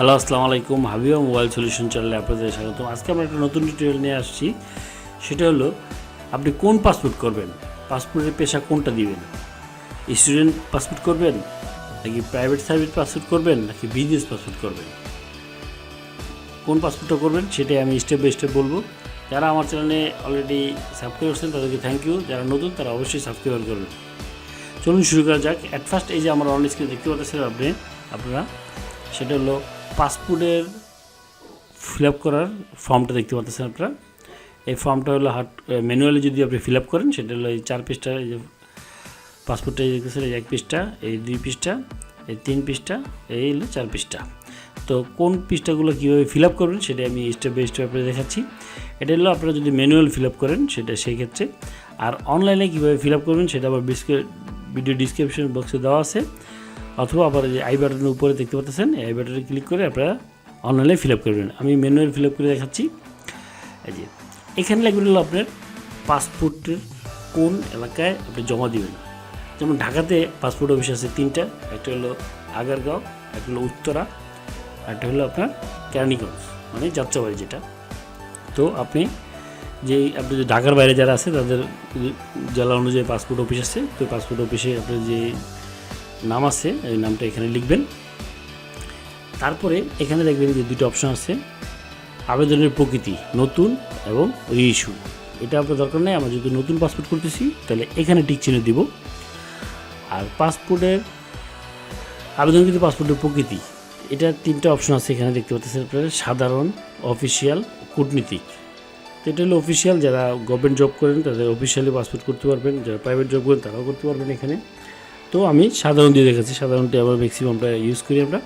Hello আসসালামু আলাইকুম Habiba mobile solution চ্যানেলে আপনাদের স্বাগতম আজকে আমরা একটা নতুন টিউটোরিয়াল নিয়ে আসছি। সেটা হলো, আপনি কোন পাসপোর্ট করবেন? পাসপোর্টের পেশা কোনটা দিবেন? স্টুডেন্ট পাসপোর্ট করবেন? নাকি প্রাইভেট সার্ভিস পাসপোর্ট করবেন? নাকি বিজনেস পাসপোর্ট করবেন? কোন পাসপোর্টটা করবেন? সেটাই আমি স্টেপ বাই স্টেপ বলব। যারা আমার চ্যানেলে অলরেডি সাবস্ক্রাইব করছেন, তাদেরকে থ্যাংক ইউ যারা নতুন, তারা অবশ্যই সাবস্ক্রাইব করবেন। চলুন শুরু করা যাক। অ্যাট ফার্স্ট এই যে আমার অন স্ক্রিন দেখতে পাচ্ছেন আপনি, আপনারা, সেটা হলো পাসপোর্টের ফিল আপ করার ফর্মটা দেখতে পাচ্ছেন আপনারা। এই ফর্মটা হলো হাট ম্যানুয়ালি যদি আপনি ফিল আপ করেন, সেটা হলো এই চার পিসটা এই যে পাসপোর্টটা দেখতেছেন, এই এক পিসটা এই দুই পিসটা এই তিন পিসটা এই হলো চার পিসটা তো কোন পিসটাগুলো কীভাবে ফিল আপ করবেন, সেটা আমি স্টেপ বাই স্টেপ আপনাদের দেখাচ্ছি। এটা হলো আপনারা যদি ম্যানুয়াল ফিল আপ করেন, সেটা সেই ক্ষেত্রে। আর অনলাইনে কীভাবে ফিল আপ করবেন, সেটা আবার ভিডিও ডিসক্রিপশন বক্সে দেওয়া আছে। অথবা আবার যে আই বাটনের উপরে দেখতে পাচ্ছেন আই বাটনে ক্লিক করে আপনারা অনলাইনে ফিল আপ করবেন আমি ম্যানুয়াল ফিল আপ করে দেখাচ্ছি। এই যে, এখানে লাগবে হলো আপনার পাসপোর্টের কোন এলাকায় আপনি জমা দিবেন। যেমন ঢাকাতে পাসপোর্ট অফিস আছে তিনটা, একটা হলো আগারগাঁও, একটা হলো উত্তরা, একটা হলো আপনার কেরানীগঞ্জ মানে যাত্রাবাড়ি যেটা। তো আপনি যে আপনি যে ঢাকার বাইরে যারা আছে, তাদের জেলা অনুযায়ী পাসপোর্ট অফিস আছে। তো পাসপোর্ট অফিসে আপনার যে নাম আছে, এই নামটা এখানে লিখবেন। তারপরে এখানে দেখবেন যে দুটো অপশন আছে, আবেদনের প্রকৃতি, নতুন এবং রিইস্যু এটা আপনার দরকার নেই, আমরা যদি নতুন পাসপোর্ট করতেছি তাহলে এখানে টিক চিহ্ন দিব। আর পাসপোর্টের আবেদনকৃত পাসপোর্টের প্রকৃতি, এটা তিনটা অপশন আছে এখানে দেখতে পাচ্ছেন আপনারা, সাধারণ অফিসিয়াল কূটনীতিক। তো এটা হলো অফিসিয়াল যারা গভর্নমেন্ট জব করেন, তাদের অফিসিয়ালি পাসপোর্ট করতে পারবেন, যারা প্রাইভেট জব করেন, তারাও করতে পারবেন এখানে। তো আমি সাধারণ দিয়ে দেখাচ্ছি। সাধারণটি আবার ম্যাক্সিমাম আমরা ইউজ করি আমরা।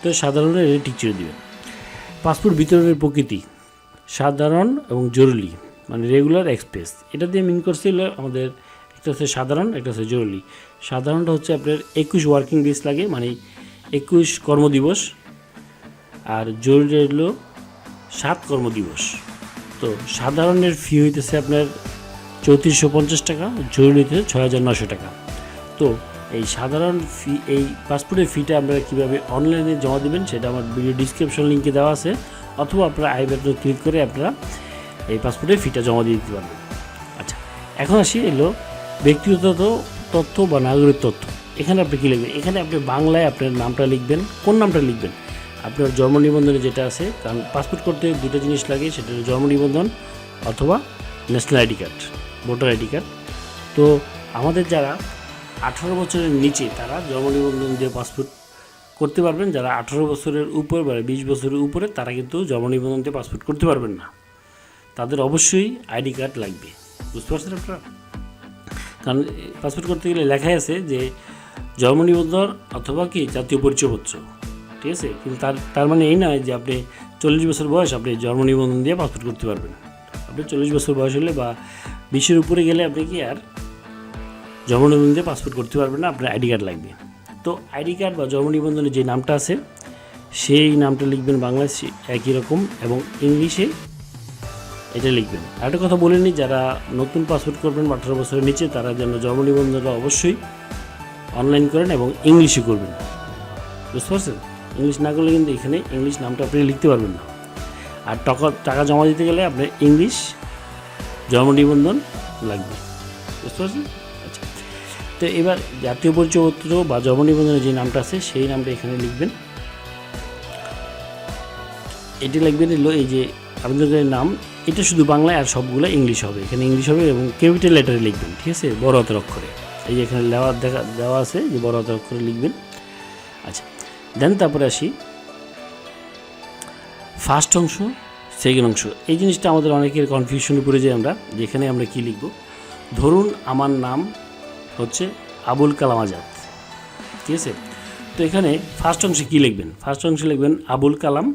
তো সাধারণের এটা টিক চিহ্ন দেবেন। পাসপোর্ট বিতরণের প্রকৃতি, সাধারণ এবং জরুরি মানে রেগুলার এক্সপ্রেস এটা দিয়ে মিন করছে আমাদের একটা হচ্ছে সাধারণ, একটা হচ্ছে জরুরি। সাধারণটা হচ্ছে আপনার একুশ ওয়ার্কিং ডেজ লাগে মানে একুশ কর্মদিবস। আর জরুরি হলো সাত কর্মদিবস। তো সাধারণের ফি হইতেছে আপনার চৌত্রিশশো পঞ্চাশ টাকা জরুরি হইতেছে ছয় হাজার নশো টাকা। তো এই সাধারণ ফি এই পাসপোর্টের ফিটা আপনারা কীভাবে অনলাইনে জমা দেবেন সেটা আমার ভিডিও ডিসক্রিপশন লিঙ্কে দেওয়া আছে, অথবা আপনারা আই বাটনে ক্লিক করে আপনারা এই পাসপোর্টের ফিটা জমা দিয়ে দিতে পারবেন। আচ্ছা এখন আসি এলো ব্যক্তিগত তথ্য বা নাগরিক তথ্য। এখানে আপনি কী লিখবেন? এখানে আপনি বাংলায় আপনার নামটা লিখবেন, কোন নামটা লিখবেন? আপনার জন্ম নিবন্ধনে যেটা আছে, কারণ পাসপোর্ট করতে দুটো জিনিস লাগে, সেটা হলো জন্ম নিবন্ধন অথবা national ID card voter ID card তো আমাদের যারা আঠারো বছরের নিচে তারা জন্ম নিবন্ধন দিয়ে পাসপোর্ট করতে পারবেন। যারা আঠারো বছরের উপর বা বিশ বছরের উপরে, তারা কিন্তু জন্ম নিবন্ধন দিয়ে পাসপোর্ট করতে পারবেন না। তাদের অবশ্যই আইডি কার্ড লাগবে। বুঝতে পারছেন আপনারা? কারণ পাসপোর্ট করতে গেলে লেখাই আছে যে জন্ম নিবন্ধন অথবা কি জাতীয় পরিচয়পত্র। ঠিক আছে? কিন্তু তার তার মানে এই নয় যে আপনি চল্লিশ বছর বয়স আপনি জন্ম নিবন্ধন দিয়ে পাসপোর্ট করতে পারবেন। আপনি চল্লিশ বছর বয়স হলে বা বিশের উপরে গেলে আপনি কি আর জন্ম নিবন্ধন পাসপোর্ট করতে পারবেন না, আপনার আইডি কার্ড লাগবে। তো আইডি কার্ড বা জন্ম নিবন্ধনের যে নামটা আছে, সেই নামটা লিখবেন বাংলায় একই রকম এবং ইংলিশে এটা লিখবেন। আরেকটা কথা বলে নিই যারা নতুন পাসপোর্ট করবেন আঠারো বছরের নিচে, তারা যেন জন্ম নিবন্ধনটা অবশ্যই অনলাইন করেন এবং ইংলিশে করবেন। বুঝতে পারছেন? ইংলিশ না করলে কিন্তু এখানে ইংলিশ নামটা আপনি লিখতে পারবেন না। আর টাকা টাকা জমা দিতে গেলে আপনার ইংলিশ জন্ম নিবন্ধন লাগবে। বুঝতে পারছেন? তো এবার জাতীয় পরিচয়পত্র বা জন্ম নিবন্ধনের যে নামটা আছে, সেই নামটা এখানে লিখবেন। এটি লিখবেন এই যে আবেদনকারীর নাম। এটা শুধু বাংলায় আর সবগুলো ইংলিশ হবে। এখানে ইংলিশ হবে এবং ক্যাপিটাল লেটারে লিখবেন, ঠিক আছে? বড় হাতের অক্ষরে। এই যে এখানে দেওয়া দেখা, দেওয়া আছে যে বড় হাতের অক্ষরে লিখবেন। আচ্ছা দেন তারপরে আসি। ফার্স্ট অংশ, সেকেন্ড অংশ। এই জিনিসটা আমাদের অনেকের কনফিউশনে পড়ে যাই আমরা যেখানে আমরা কি লিখব? ধরুন আমার নাম হচ্ছে আবুল কালাম আজাদ। ঠিক আছে? তো এখানে ফার্স্ট অংশে কী লিখবেন? ফার্স্ট অংশে লিখবেন আবুল কালাম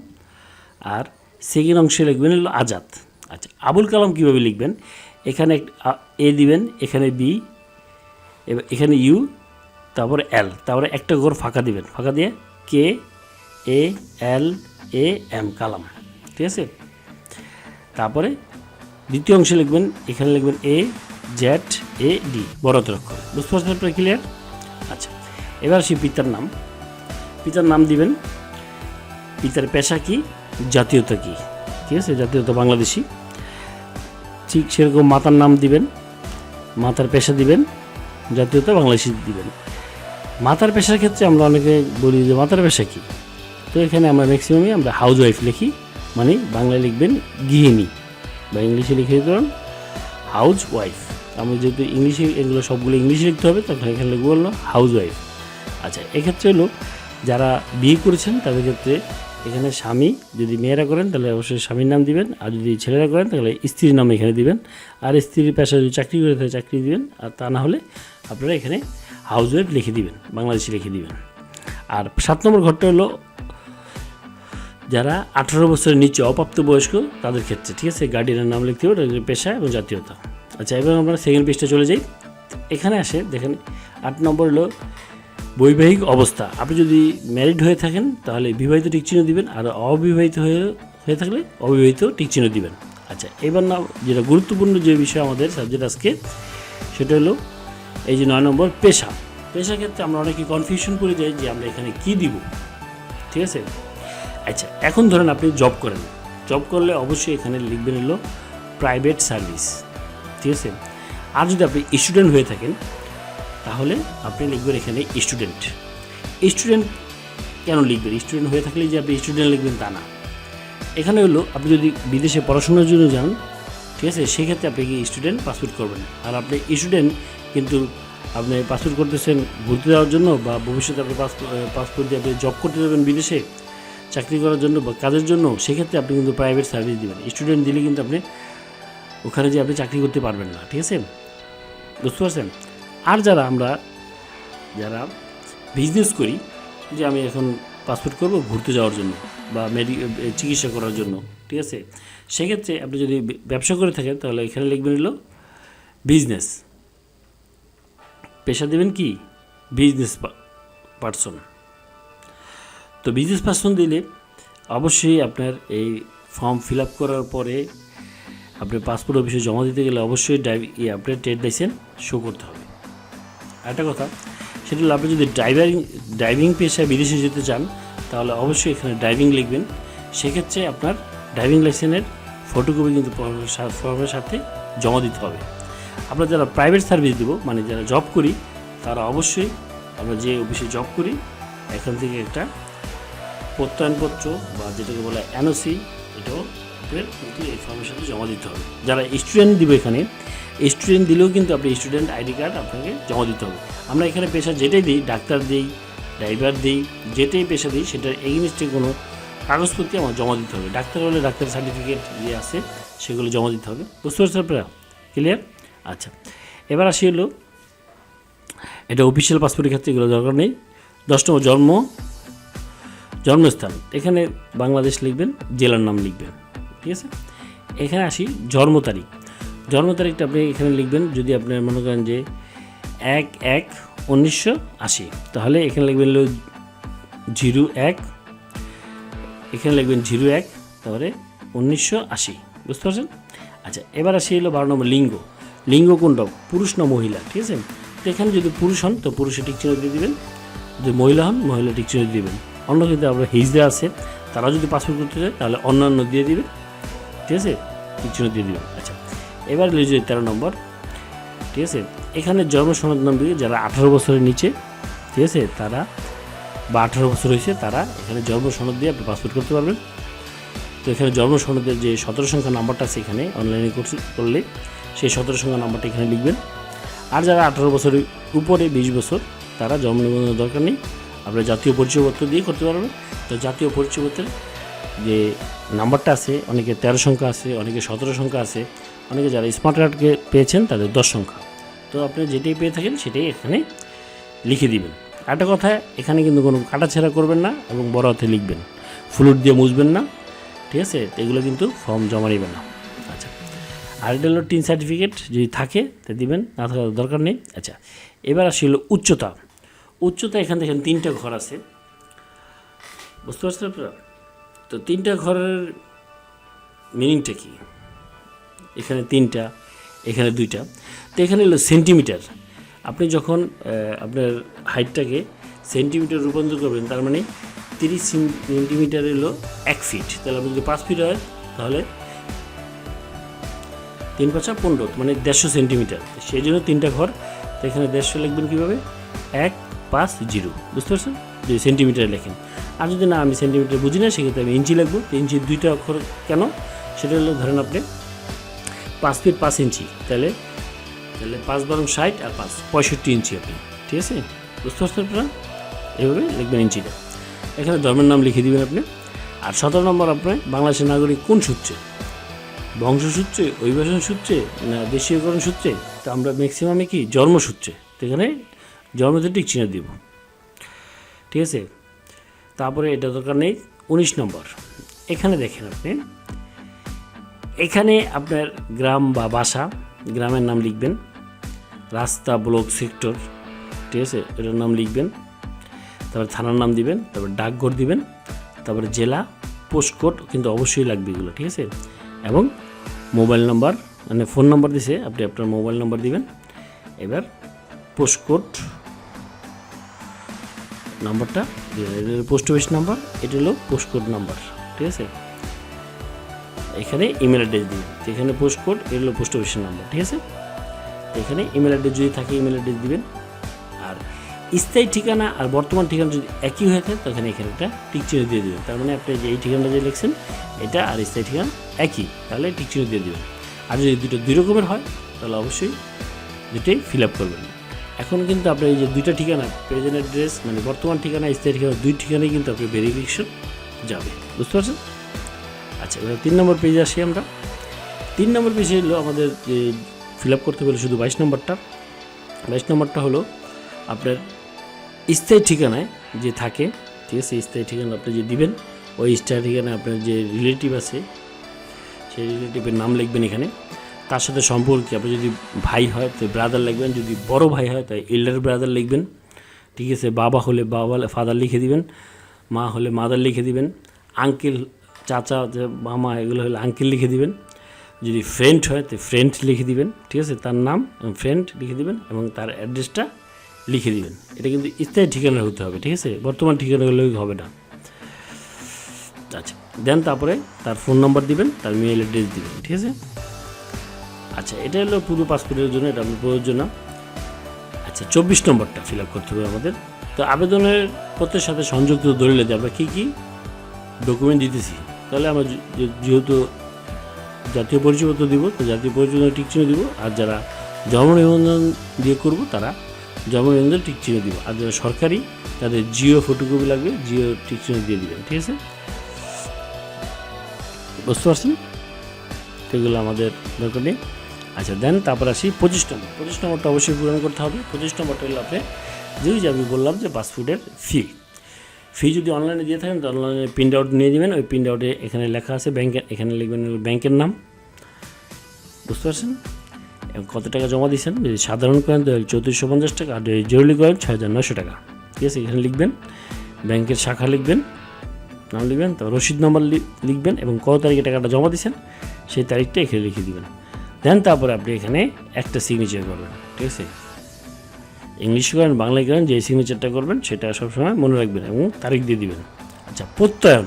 আর সেকেন্ড অংশে লিখবেন হলো আজাদ। আচ্ছা আবুল কালাম কীভাবে লিখবেন? এখানে এ দিবেন, এখানে বি এখানে ইউ, তারপরে এল, তারপরে একটা ঘর ফাঁকা দিবেন। ফাঁকা দিয়ে কে, এ, এল, এ, এম, কালাম। ঠিক আছে? তারপরে দ্বিতীয় অংশে লিখবেন, এখানে লিখবেন এ জেড, এ, ডি, বড় অক্ষর। বুঝতে পারছেন আপনারা ক্লিয়ার আচ্ছা এবার আসি পিতার নাম। পিতার নাম দিবেন, পিতার পেশা কি, জাতীয়তা কি? ঠিক আছে, জাতীয়তা বাংলাদেশি। ঠিক সেরকম মাতার নাম দিবেন, মাতার পেশা দিবেন, জাতীয়তা বাংলাদেশি দিবেন। মাতার পেশার ক্ষেত্রে আমরা অনেকে বলি যে মাতার পেশা কী? তো এখানে আমরা ম্যাক্সিমামই আমরা হাউস ওয়াইফ লিখি মানে বাংলায় লিখবেন গৃহিণী। বা ইংলিশে লিখে দিতে হাউস ওয়াইফ আমি যেহেতু ইংলিশে, এগুলো সবগুলো ইংলিশে লিখতে হবে, তখন এখানে লিখব হলো হাউস ওয়াইফ আচ্ছা এক্ষেত্রে হলো যারা বিয়ে করেছেন, তাদের ক্ষেত্রে এখানে স্বামী যদি মেয়েরা করেন, তাহলে অবশ্যই স্বামীর নাম দিবেন, আর যদি ছেলেরা করেন, তাহলে স্ত্রীর নাম এখানে দিবেন। আর স্ত্রীর পেশা যদি চাকরি করে, তাহলে চাকরি দিবেন, আর তা না হলে আপনারা এখানে হাউস ওয়াইফ লিখে দিবেন, বাংলাদেশে লিখে দিবেন। আর সাত নম্বর ঘরটা হলো যারা আঠারো বছরের নিচে অপ্রাপ্ত বয়স্ক তাদের ক্ষেত্রে, ঠিক আছে? গার্ডিয়ানের নাম লিখতে হবে পেশা এবং জাতীয়তা। আচ্ছা এবার আমরা সেকেন্ড পেজটা চলে যাই। এখানে আসে, দেখেন, আট নম্বর হলো বৈবাহিক অবস্থা। আপনি যদি ম্যারিড হয়ে থাকেন, তাহলে বিবাহিত টিক চিহ্ন দিবেন আর অবিবাহিত হয়ে হয়ে থাকলে অবিবাহিত টিক চিহ্ন দিবেন। আচ্ছা এবার না যেটা গুরুত্বপূর্ণ যে বিষয় আমাদের সাবজেক্ট আজকে, সেটা হলো এই যে নয় নম্বর পেশা। পেশার ক্ষেত্রে আমরা অনেকে কনফিউশন করে যাই যে আমরা এখানে কি দিব। ঠিক আছে? আচ্ছা এখন ধরেন আপনি জব করেন। জব করলে অবশ্যই এখানে লিখবেন হলো প্রাইভেট সার্ভিস ঠিক আছে আর যদি আপনি স্টুডেন্ট হয়ে থাকেন, তাহলে আপনি লিখবেন এখানে স্টুডেন্ট স্টুডেন্ট কেন লিখবেন? স্টুডেন্ট হয়ে থাকলে যে আপনি স্টুডেন্ট লিখবেন তা না। এখানে হলো, আপনি যদি বিদেশে পড়াশোনার জন্য যান, ঠিক আছে, সেক্ষেত্রে আপনি কি স্টুডেন্ট পাসপোর্ট করবেন। আর আপনি স্টুডেন্ট কিন্তু আপনি পাসপোর্ট করতেছেন ঘুরতে যাওয়ার জন্য বা ভবিষ্যতে আপনি পাসপোর্ট দিয়ে আপনি জব করতে যাবেন বিদেশে, চাকরি করার জন্য বা কাজের জন্য, সেক্ষেত্রে আপনি কিন্তু প্রাইভেট সার্ভিস দেবেন। স্টুডেন্ট দিলে কিন্তু আপনি ওখানে যে আপনি চাকরি করতে পারবেন না, ঠিক আছে? বুঝতে পারছেন? আর যারা আমরা, যারা বিজনেস করি, যে আমি এখন পাসপোর্ট করব ঘুরতে যাওয়ার জন্য বা মেডি চিকিৎসা করার জন্য, ঠিক আছে? সেক্ষেত্রে আপনি যদি ব্যবসা করে থাকেন, তাহলে এখানে লিখবেন হলো বিজনেস পেশা দেবেন কি? বিজনেস পার্সন তো বিজনেস পার্সন দিলে অবশ্যই আপনার এই ফর্ম ফিল আপ করার পরে আপনার পাসপোর্ট অফিসে জমা দিতে গেলে অবশ্যই ড্রাইভ আপনার ট্রেড লাইসেন্স শো করতে হবে। একটা কথা, সেটা হলো আপনি যদি ড্রাইভারিং ড্রাইভিং পেশায় বিদেশে যেতে চান, তাহলে অবশ্যই এখানে ড্রাইভিং লিখবেন। সেক্ষেত্রে আপনার ড্রাইভিং লাইসেন্সের ফটোকপি কিন্তু ফর্মের সাথে জমা দিতে হবে। আমরা যারা প্রাইভেট সার্ভিস দেবো মানে যারা জব করি, তারা অবশ্যই আমরা যে অফিসে জব করি, এখান থেকে একটা প্রত্যয়নপত্র বা যেটাকে বলে এনওসি এটাও আপনার কিন্তু এই ফর্মের সাথে জমা দিতে হবে। যারা স্টুডেন্ট দিবে এখানে স্টুডেন্ট দিলেও কিন্তু আপনি স্টুডেন্ট আইডি কার্ড আপনাকে জমা দিতে হবে। আমরা এখানে পেশা যেটাই দিই, ডাক্তার দিই ড্রাইভার দিই, যেটাই পেশা দিই, সেটার এগেনস্টে কোনো কাগজপত্র আমার জমা দিতে হবে। ডাক্তার হলে ডাক্তার সার্টিফিকেট যে আছে, সেগুলো জমা দিতে হবে। বুঝতে পারছেন আপনারা ক্লিয়ার আচ্ছা এবার আসি হলো, এটা অফিসিয়াল পাসপোর্টের ক্ষেত্রে এগুলো দরকার নেই। দশ নম্বর জন্ম, জন্মস্থান। এখানে বাংলাদেশ লিখবেন, জেলার নাম লিখবেন। ঠিক আছে? এখানে আসি, জন্ম তারিখ। জন্ম তারিখটা আপনি এখানে লিখবেন, যদি আপনি মনে করেন যে এক এক উনিশশো আশি। তাহলে এখানে লিখবেন জিরো এক, এখানে লিখবেন জিরো এক, তারপরে উনিশশো আশি। বুঝতে পারছেন? আচ্ছা এবার আসি হলো বারো নম্বর, লিঙ্গ। লিঙ্গ কোনটা? পুরুষ না মহিলা? ঠিক আছে? তো এখানে যদি পুরুষ হন, তো পুরুষের টিক চিহ্ন দিয়ে দিবেন। যদি মহিলা হন মহিলা টিক চিহ্ন দিয়ে দিবেন। অন্য যদি আমরা হিজড়া আছে তারা যদি পাসপোর্ট করতে চায়, তাহলে অন্যান্য দিয়ে দিবেন। ঠিক আছে? চিহ্ন দিয়ে দিবেন আচ্ছা এবার লিখে তেরো নম্বর। ঠিক আছে? এখানে জন্ম সনদ নম্বর যারা আঠারো বছরের নিচে, ঠিক আছে? তারা বা আঠারো বছর হয়েছে, তারা এখানে জন্ম সনদ দিয়ে আপনি পাসপোর্ট করতে পারবেন। তো এখানে জন্ম সনদের যে সতেরো সংখ্যা নাম্বারটা আছে এখানে অনলাইনে করলে সেই সতেরো সংখ্যা নাম্বারটা এখানে লিখবেন। আর যারা আঠারো বছরের উপরে, বিশ বছর, তারা জন্ম নিবন্ধনের দরকার নেই। আপনার জাতীয় পরিচয়পত্র দিয়ে করতে পারবেন। তো জাতীয় পরিচয়পত্রের যে নাম্বারটা আছে, অনেকে তেরো সংখ্যা আছে, অনেকে সতেরো সংখ্যা আছে, অনেকে যারা স্মার্ট কার্ডকে পেয়েছেন তাদের দশ সংখ্যা। তো আপনি যেটাই পেয়ে থাকেন সেটাই এখানে লিখে দিবেন। একটা কথা, এখানে কিন্তু কোনো কাটাছেড়া করবেন না এবং বড় হাতে লিখবেন। ফ্লুট দিয়ে মুছবেন না, ঠিক আছে? এগুলো কিন্তু ফর্ম জমা নেবেন না। আচ্ছা। আর এটা হলো টিন সার্টিফিকেট যদি থাকে, তা দিবেন, না থাকার দরকার নেই। আচ্ছা। এবার আসি হলো উচ্চতা। উচ্চতা এখান থেকে তিনটা ঘর আছে। বুঝতে পারছেন আপনারা? তো তিনটা ঘরের মিনিংটা কি? এখানে তিনটা, এখানে দুইটা। তো এখানে হলো সেন্টিমিটার আপনি যখন আপনার হাইটটাকে সেন্টিমিটার রূপান্তর করবেন, তার মানে তিরিশ সেন্টিমিটার হলো এক ফিট তাহলে আপনি যদি পাঁচ ফিট হয়, তাহলে তিন পাঁচা পনেরো মানে দেড়শো সেন্টিমিটার সেই জন্য তিনটা ঘর, তো এখানে দেড়শো লিখবেন কীভাবে? এক পাঁচ জিরো। বুঝতে পারছেন? সেন্টিমিটার লেখেন। আর যদি না আমি সেন্টিমিটার বুঝি না, সেক্ষেত্রে আমি ইঞ্চি লিখব। তো ইঞ্চির দুইটা অক্ষর কেন? সেটা হলো ধরেন আপনি পাঁচ ফিট পাঁচ ইঞ্চি। তাহলে তাহলে পাঁচ বারো ষাট আর পাঁচ, পঁয়ষট্টি ইঞ্চি আপনি। ঠিক আছে? বুঝতে পারছেন আপনারা? এভাবে লিখবেন ইঞ্চিটা। এখানে ধর্মের নাম লিখে দিবেন আপনি। আর সতেরো নম্বর আপনার বাংলাদেশের নাগরিক কোন সূত্রে? বংশসূত্রে অভিবাসন সূত্রে না দেশীয়করণ সূত্রে? তো আমরা ম্যাক্সিমামে কি? জন্মসূত্রে। তো এখানে জন্মতে টিক চিহ্ন দিব। ঠিক আছে? তারপরে এটা দরকার নেই, উনিশ নম্বর। এখানে দেখেন আপনি। এখানে আপনার গ্রাম বা বাসা, গ্রামের নাম লিখবেন। রাস্তা, ব্লক, সেক্টর, ঠিক আছে? এটার নাম লিখবেন। তারপরে থানার নাম দিবেন, তারপর ডাকঘর দিবেন, তারপরে জেলা, পোস্টকোড কিন্তু অবশ্যই লাগবে এগুলো, ঠিক আছে? এবং মোবাইল নাম্বার মানে ফোন নাম্বার দিছে, আপনি আপনার মোবাইল নাম্বার দিবেন। এবার পোস্টকোড নাম্বারটা এটা পোস্ট অফিস নাম্বার, এটা হলো পোস্টকোড নাম্বার, ঠিক আছে? এখানে ইমেল অ্যাড্রেস দিবেন। তো এখানে পোস্টকোড এটা হলো পোস্ট অফিসের নাম্বার, ঠিক আছে? এখানে ইমেল অ্যাড্রেস যদি থাকে ইমেল অ্যাড্রেস দিবেন। আর স্থায়ী ঠিকানা আর বর্তমান ঠিকানা যদি একই হয়ে থাকে তখন এখানে একটা টিক চিহ্ন দিয়ে দেবেন। তার মানে আপনি যে এই ঠিকানাটা যে লিখছেন, এটা আর স্থায়ী ঠিকানা একই, তাহলে টিক চিহ্ন দিয়ে দেবেন। আর যদি দুটো দুই রকমের হয়, তাহলে অবশ্যই দুটোই ফিল আপ করবেন। এখন কিন্তু আপনি এই যে দুইটা ঠিকানা প্রেজেন্ট অ্যাড্রেস মানে বর্তমান ঠিকানা, স্থায়ী ঠিকানা, দুই ঠিকানায় কিন্তু আপনি ভেরিফিকেশন যাবে। বুঝতে পারছেন? আচ্ছা এবার তিন নম্বর পেজে আসি আমরা। তিন নম্বর পেজে হলো আমাদের যে ফিল আপ করতে বলে শুধু বাইশ নম্বরটা। বাইশ নম্বরটা হলো আপনার স্থায়ী ঠিকানায় যে থাকে, ঠিক আছে? স্থায়ী ঠিকানা আপনি যে দিবেন, ওই স্থায়ী ঠিকানায় আপনার যে রিলেটিভ আছে, সেই রিলেটিভের নাম লিখবেন এখানে। তার সাথে সম্পর্ক আপনি যদি ভাই হয়, তো ব্রাদার লিখবেন। যদি বড় ভাই হয়, তাই এল্ডার ব্রাদার লিখবেন। ঠিক আছে? বাবা হলে বাবা ফাদার লিখে দিবেন। মা হলে মাদার লিখে দিবেন। আঙ্কেল চাচা, যে মামা, এগুলো হলে আঙ্কেল লিখে দিবেন। যদি ফ্রেন্ড হয়, তো ফ্রেন্ড লিখে দিবেন। ঠিক আছে? তার নাম ফ্রেন্ড লিখে দিবেন এবং তার অ্যাড্রেসটা লিখে দিবেন। এটা কিন্তু স্থায়ী ঠিকানা হতে হবে। ঠিক আছে? বর্তমান ঠিকানা হলে হবে না। আচ্ছা। দেন তারপরে তার ফোন নাম্বার দিবেন, তার মেল অ্যাড্রেস দিবেন। ঠিক আছে? আচ্ছা এটা হলো পুরো পাসপোর্টের জন্য, এটা আপনার প্রয়োজন না। আচ্ছা চব্বিশ নম্বরটা ফিল আপ করতে হবে আমাদের। তো আবেদনের পত্রের সাথে সংযুক্ত দলিলে দিয়ে আমরা কী কী ডকুমেন্ট দিতেছি, তাহলে আমরা যে- যে- যেহেতু জাতীয় পরিচয়পত্র দিব, তো জাতীয় পরিচয় টিক চিহ্ন দিব, আর যারা জন্ম নিবন্ধন দিয়ে করব, তারা জন্ম নিবন্ধন টিক চিহ্ন দিব। আর যারা সরকারি, তাদের জিও ফটোকপি লাগবে, জিও টিক চিহ্ন দিয়ে দিবেন, ঠিক আছে? বুঝতে পারছেন? তো এগুলো আমাদের দরকার নেই। আচ্ছা দেন তারপর আসি পঁচিশ নম্বর। পঁচিশ নম্বরটা অবশ্যই পূরণ করতে হবে। পঁচিশ নম্বরটা হলো আপনি, যেই আমি বললাম যে পাসপোর্টের ফি ফি যদি অনলাইনে দিয়ে থাকেন তো অনলাইনে প্রিন্ট আউট নিয়ে যাবেন ওই প্রিন্ট আউটে এখানে লেখা আছে ব্যাংকের এখানে লিখবেন ব্যাংকের নাম। বুঝতে পারছেন? এবং কত টাকা জমা দিয়েছেন? যদি সাধারণ করেন তো চৌত্রিশশো পঞ্চাশ টাকা, আর যদি জরুরি করেন ছয় হাজার নশো টাকা। ঠিক আছে, এখানে লিখবেন। ব্যাংকের শাখা লিখবেন, নাম লিখবেন, তারপর রসিদ নম্বর লিখবেন এবং কত তারিখে টাকাটা জমা দিয়েছেন, সেই তারিখটা এখানে লিখে দিবেন। দেন তারপরে আপনি এখানে একটা সিগনেচার করবেন, ঠিক আছে? ইংলিশ করেন, বাংলায় করেন, যে সিগনেচারটা করবেন, সেটা সবসময় মনে রাখবেন এবং তারিখ দিয়ে দিবেন। আচ্ছা প্রত্যয়ন।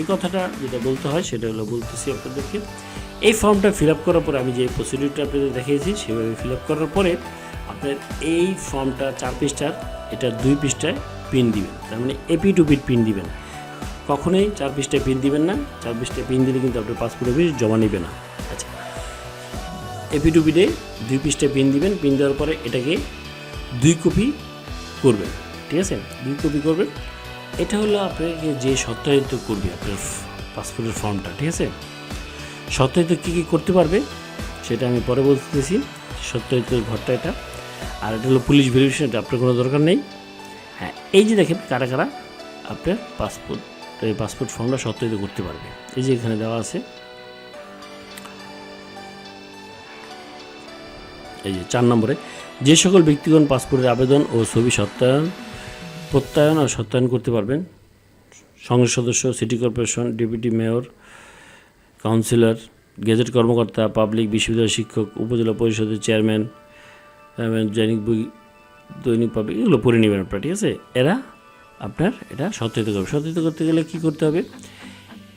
এই কথাটা যেটা বলতে হয়, সেটা হলো বলতেছি আপনাদেরকে। এই ফর্মটা ফিল আপ করার পরে আমি যে প্রসিডিউরটা আপনাদের দেখিয়েছি, সেভাবে ফিল আপ করার পরে আপনার এই ফর্মটা চার পৃষ্ঠার, এটা দুই পৃষ্ঠায় পিন দিবেন। তার মানে এপি টু পিট পিন দিবেন। কখনোই চার পৃষ্ঠায় পিন দিবেন না। চার পৃষ্ঠায় পিন দিলে কিন্তু আপনার পাসপোর্ট অফিস জমা নেবে না। এপি টু পিটে দুই পৃষ্ঠায় পিন দিবেন পিন দেওয়ার পরে এটাকে দুই কপি করবেন, ঠিক আছে? দুই কপি করবেন। এটা হলো আপনাকে যে সত্যায়িত করবে আপনার পাসপোর্টের ফর্মটা, ঠিক আছে? সত্যায়িত কী কী করতে পারবে, সেটা আমি পরে বলতেছি। সত্যায়িত ঘরটা এটা। আর এটা হলো পুলিশ ভেরিফিকেশন, এটা আপনার কোনো দরকার নেই। হ্যাঁ এই যে দেখেন কারা কারা আপনার পাসপোর্ট পাসপোর্ট ফর্মটা সত্যায়িত করতে পারবে। এই যে এখানে দেওয়া আছে এই যে চার নম্বরে, যে সকল ব্যক্তিগণ পাসপোর্টের আবেদন ও ছবি সত্যায়ন, প্রত্যয়ন ও সত্যায়ন করতে পারবেন, সংসদ সদস্য, city corporation, deputy mayor, councillor, gazette কর্মকর্তা, পাবলিক বিশ্ববিদ্যালয় শিক্ষক, উপজেলা পরিষদের চেয়ারম্যান দৈনিক বই, দৈনিক পাবলিক, এগুলো পড়ে নেবেন আপনারা, ঠিক আছে? এরা আপনার এটা সত্যায়িত করবে। সত্যায়িত করতে গেলে কী করতে হবে?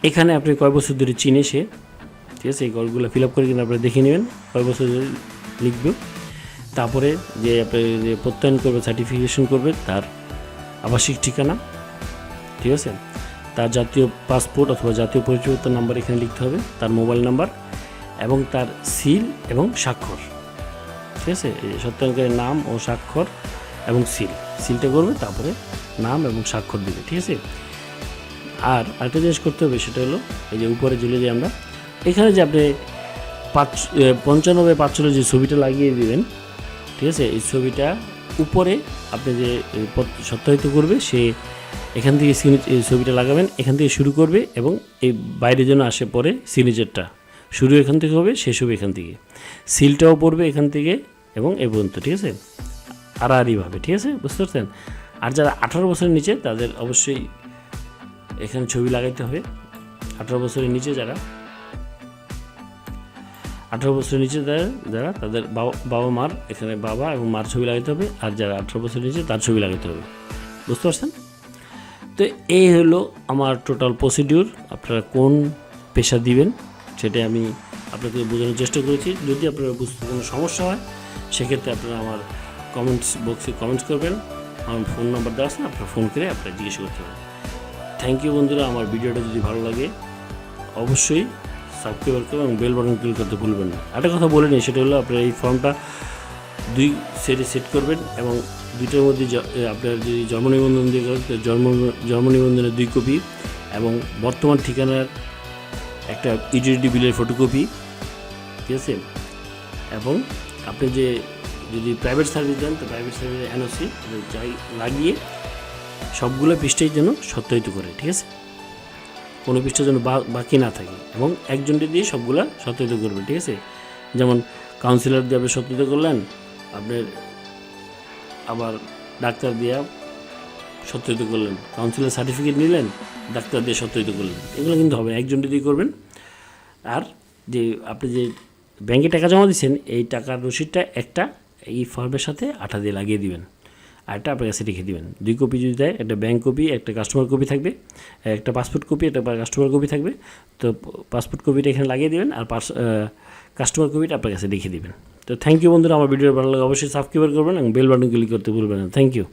এখানে আপনি কয় বছর ধরে চিনে সে ঠিক আছে, এই কলগুলো ফিল আপ করে কিন্তু আপনারা দেখে নেবেন, কয় বছর ধরে লিখবে। তারপরে যে আপনি যে প্রত্যয়ন করবে সার্টিফিকেশন করবে, তার আবাসিক ঠিকানা, ঠিক আছে? তার জাতীয় পাসপোর্ট অথবা জাতীয় পরিচয়পত্র নাম্বার এখানে লিখতে হবে, তার মোবাইল নাম্বার এবং তার সিল এবং স্বাক্ষর, ঠিক আছে? সত্যায়নকারীর নাম ও স্বাক্ষর এবং সিল সিলটা করবে, তারপরে নাম এবং স্বাক্ষর দিবে, ঠিক আছে? আর আরেকটা জিনিস করতে হবে, সেটা হলো এই যে উপরে চলে যে আমরা, এখানে যে আপনি পাঁচ পঞ্চানব্বই পাঁচচল্লিশ যে ছবিটা লাগিয়ে দিবেন, ঠিক আছে? এই ছবিটা উপরে আপনি যে সত্যায়িত করবে, সে এখান থেকে ছবিটা লাগাবেন, এখান থেকে শুরু করবে এবং এই বাইরে যেন আসে পরে সিগনেচারটা শুরু এখান থেকে হবে, শেষ হবে এখান থেকে। সিলটাও পড়বে এখান থেকে এবং এ পর্যন্ত, ঠিক আছে? আড়াআড়িভাবে, ঠিক আছে? বুঝতে পারছেন? আর যারা আঠারো বছরের নিচে, তাদের অবশ্যই এখানে ছবি লাগাইতে হবে। আঠারো বছরের নিচে যারা আঠারো বছরের নিচে যারা, তাদের বাবা বাবা মার, এখানে বাবা এবং মার ছবি লাগাতে হবে, আর যারা আঠারো বছরের নিচে, তার ছবি লাগাতে হবে। বুঝতে পারছেন? তো এই হলো আমার টোটাল প্রসিডিউর আপনারা কোন পেশা দিবেন, সেটাই আমি আপনাকে বোঝানোর চেষ্টা করেছি। যদি আপনারা বুঝতে কোনো সমস্যা হয়, সেক্ষেত্রে আপনারা আমার কমেন্টস বক্সে কমেন্টস করবেন। আমার ফোন নাম্বার দেওয়া আছে, আপনারা ফোন করে আপনারা জিজ্ঞেস করতে পারেন। থ্যাংক ইউ বন্ধুরা, আমার ভিডিওটা যদি ভালো লাগে, অবশ্যই সাবস্ক্রাইব করবেন এবং বেল বাটন ক্লিক করতে ভুলবেন না। একটা কথা বলে নিই সেটা হলো আপনার এই ফর্মটা দুই সেটে সেট করবেন এবং দুইটার মধ্যে আপনার যদি জন্ম নিবন্ধন দিয়ে করেন জন্ম জন্ম নিবন্ধনের দুই কপি এবং বর্তমান ঠিকানার একটা ইউটিলিটি বিলের ফটোকপি ঠিক আছে? এবং আপনি যে যদি প্রাইভেট সার্ভিস দেন, তো প্রাইভেট সার্ভিসের এনওসি যাই লাগিয়ে সবগুলো পৃষ্ঠাই যেন সত্যায়িত করে, ঠিক আছে? কোনো পৃষ্ঠা যেন বাকি না থাকে এবং একজনকে দিয়ে সবগুলা সত্যায়িত করবে, ঠিক আছে? যেমন কাউন্সিলর দিয়ে আপনি সত্যায়িত করলেন আপনার আবার ডাক্তার দিয়ে সত্যায়িত করলেন কাউন্সিলর সার্টিফিকেট নিলেন, ডাক্তার দিয়ে সত্যায়িত করলেন। এগুলো কিন্তু হবে, একজনকে দিয়ে করবেন। আর যে আপনি যে ব্যাংকে টাকা জমা দিচ্ছেন, এই টাকার রসিদটা একটা এই ফর্মের সাথে আঠা দিয়ে লাগিয়ে দিবেন। আর একটা আপনার কাছে রেখে দেবেন। দুই কপি যদি দেয়, একটা ব্যাঙ্ক কপি, একটা কাস্টমার কপি থাকবে, একটা পাসপোর্ট কপি, একটা কাস্টমার কপি থাকবে। তো পাসপোর্ট কপিটা এখানে লাগিয়ে দেবেন আর পাস কাস্টমার কপিটা আপনার কাছে রেখে দেবেন। তো থ্যাংক ইউ বন্ধুরা, আমার ভিডিও ভালো লাগে অবশ্যই সাবস্ক্রাইব করবেন এবং বেল বাটন ক্লিক করতে ভুলবেন না। Thank you